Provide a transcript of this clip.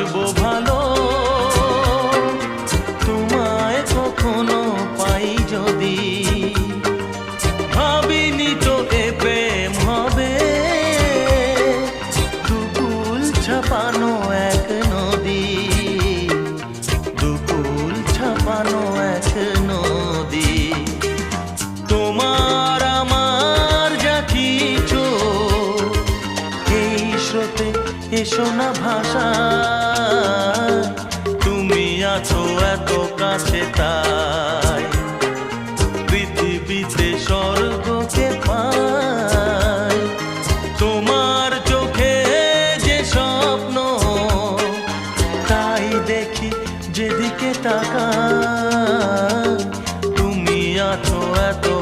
বাসবো ভালো। তোমায় কখনো পাই যদি। ভাবিনি তো এ প্রেম হবে। দুকুল ছাপানো সোনা ভাষা। তুমি আছো এত কাছে তাই। পৃথিবীতে স্বর্গ যে তোমার চোখে যে স্বপ্ন, তাই দেখি যেদিকে টাকা তুমি আছো এত